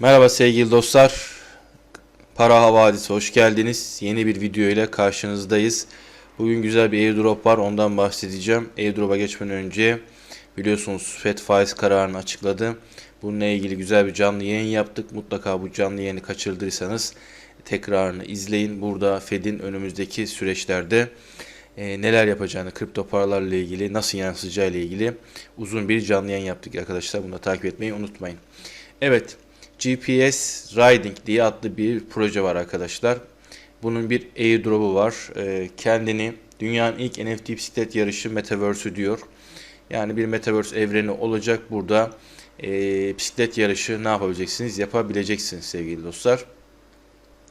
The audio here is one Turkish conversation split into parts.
Merhaba sevgili dostlar. Para Havadisi hoş geldiniz. Yeni bir video ile karşınızdayız. Bugün güzel bir airdrop var ondan bahsedeceğim. Airdrop'a geçmeden önce biliyorsunuz FED faiz kararını açıkladı. Bununla ilgili güzel bir canlı yayın yaptık. Mutlaka bu canlı yayını kaçırdıysanız tekrarını izleyin. Burada Fed'in önümüzdeki süreçlerde e, neler yapacağını, kripto paralarla ilgili, nasıl yansıyacağı ile ilgili uzun bir canlı yayın yaptık arkadaşlar. Bunu da takip etmeyi unutmayın. Evet, GPS Riding diye adlı bir proje var arkadaşlar. Bunun bir airdrop'u var. E, kendini dünyanın ilk NFT bisiklet yarışı Metaverse'ü diyor. Yani bir Metaverse evreni olacak burada. E, bisiklet yarışı ne yapabileceksiniz? Yapabileceksiniz sevgili dostlar.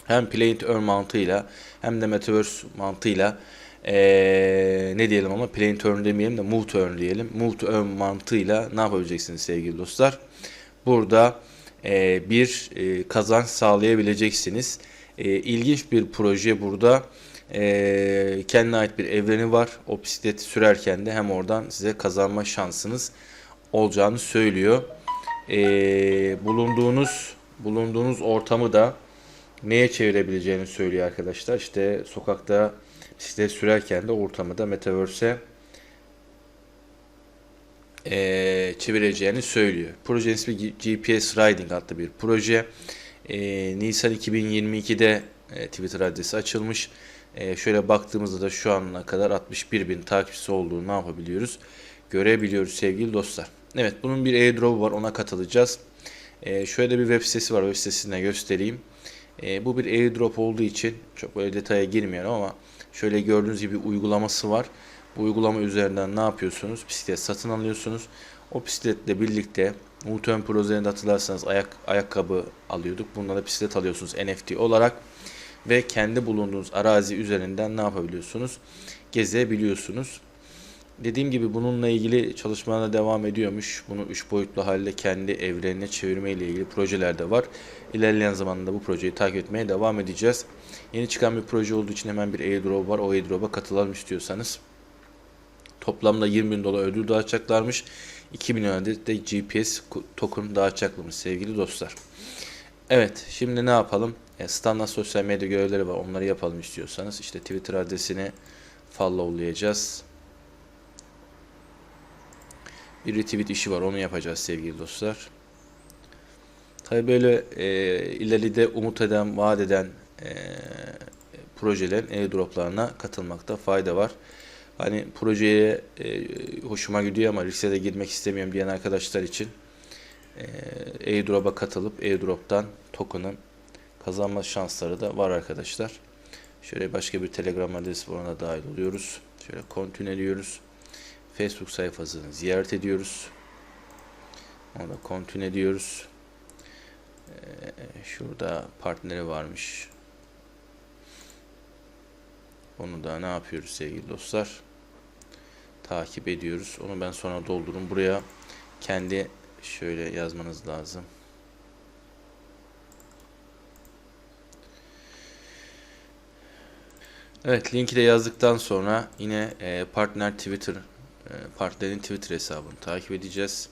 Hem Play to Earn mantığıyla hem de Metaverse mantığıyla ee, ne diyelim ama Play to Earn demeyelim de Move to Earn diyelim. Move to Earn mantığıyla ne yapabileceksiniz sevgili dostlar? Burada e, bir e, kazanç sağlayabileceksiniz. E, ilginç bir proje burada. E, kendine ait bir evreni var. O bisikleti sürerken de hem oradan size kazanma şansınız olacağını söylüyor. E, bulunduğunuz bulunduğunuz ortamı da neye çevirebileceğini söylüyor arkadaşlar. İşte sokakta bisiklet sürerken de ortamı da Metaverse'e e, çevireceğini söylüyor. Projenin ismi GPS Riding adlı bir proje. E, Nisan 2022'de e, Twitter adresi açılmış. E, şöyle baktığımızda da şu ana kadar 61 bin takipçisi olduğunu ne yapabiliyoruz? Görebiliyoruz sevgili dostlar. Evet bunun bir airdrop var ona katılacağız. E, şöyle bir web sitesi var web sitesine göstereyim. E, bu bir airdrop olduğu için çok böyle detaya girmiyorum ama şöyle gördüğünüz gibi uygulaması var. Bu uygulama üzerinden ne yapıyorsunuz? Bisiklet satın alıyorsunuz. O bisikletle birlikte Muhtemelen projelerinde hatırlarsanız ayak, ayakkabı alıyorduk. Bununla da bisiklet alıyorsunuz NFT olarak. Ve kendi bulunduğunuz arazi üzerinden ne yapabiliyorsunuz? Gezebiliyorsunuz. Dediğim gibi bununla ilgili çalışmalarına devam ediyormuş. Bunu 3 boyutlu halde kendi evrenine çevirme ile ilgili projeler de var. İlerleyen zamanda bu projeyi takip etmeye devam edeceğiz. Yeni çıkan bir proje olduğu için hemen bir airdrop var. O airdrop'a katılalım istiyorsanız. Toplamda 20 bin dolar ödül dağıtacaklarmış. 2 milyon adet de GPS token dağıtacaklarmış sevgili dostlar. Evet şimdi ne yapalım? E, standart sosyal medya görevleri var. Onları yapalım istiyorsanız. İşte Twitter adresini followlayacağız. Bir retweet işi var. Onu yapacağız sevgili dostlar. Tabi böyle e, ileride umut eden, vaat eden e, projelerin airdroplarına katılmakta fayda var. Hani projeye e, hoşuma gidiyor ama riske de girmek istemiyorum diyen arkadaşlar için e, airdrop'a katılıp airdrop'tan token'ı kazanma şansları da var arkadaşlar. Şöyle başka bir Telegram adresi var dahil oluyoruz. Şöyle continue ediyoruz. Facebook sayfasını ziyaret ediyoruz. Onu da continue ediyoruz. Ee, şurada partneri varmış. Onu da ne yapıyoruz sevgili dostlar? Takip ediyoruz. Onu ben sonra doldururum. Buraya kendi şöyle yazmanız lazım. Evet linki de yazdıktan sonra yine e, partner Twitter e, partnerin Twitter hesabını takip edeceğiz.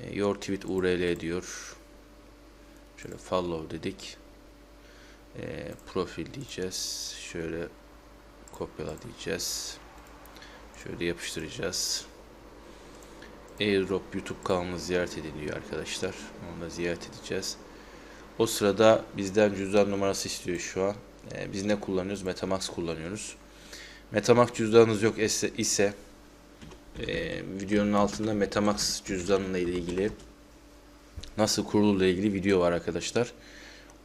E, your tweet URL diyor. Şöyle follow dedik. E, profil diyeceğiz. Şöyle kopyala diyeceğiz. Şöyle yapıştıracağız. Airdrop YouTube kanalını ziyaret ediliyor arkadaşlar. Onu da ziyaret edeceğiz. O sırada bizden cüzdan numarası istiyor şu an. Ee, biz ne kullanıyoruz? Metamax kullanıyoruz. Metamax cüzdanınız yok ise, e, videonun altında Metamax cüzdanıyla ilgili nasıl kurulur ile ilgili video var arkadaşlar.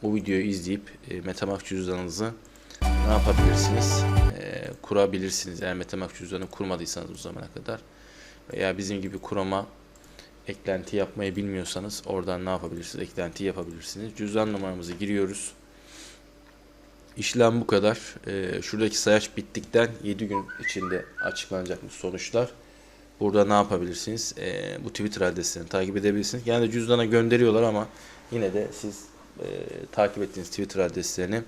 O videoyu izleyip e, Metamax cüzdanınızı ne yapabilirsiniz? Kurabilirsiniz. Eğer Metamax cüzdanı kurmadıysanız bu zamana kadar veya bizim gibi kurama eklenti yapmayı bilmiyorsanız oradan ne yapabilirsiniz? Eklenti yapabilirsiniz. Cüzdan numaramızı giriyoruz. İşlem bu kadar. Ee, şuradaki sayaç bittikten 7 gün içinde açıklanacak bu sonuçlar. Burada ne yapabilirsiniz? Ee, bu Twitter adreslerini takip edebilirsiniz. Yani cüzdana gönderiyorlar ama yine de siz e, takip ettiğiniz Twitter adreslerini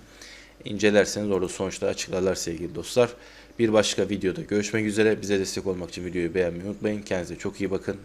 incelerseniz orada sonuçları açıklarlar sevgili dostlar. Bir başka videoda görüşmek üzere. Bize destek olmak için videoyu beğenmeyi unutmayın. Kendinize çok iyi bakın.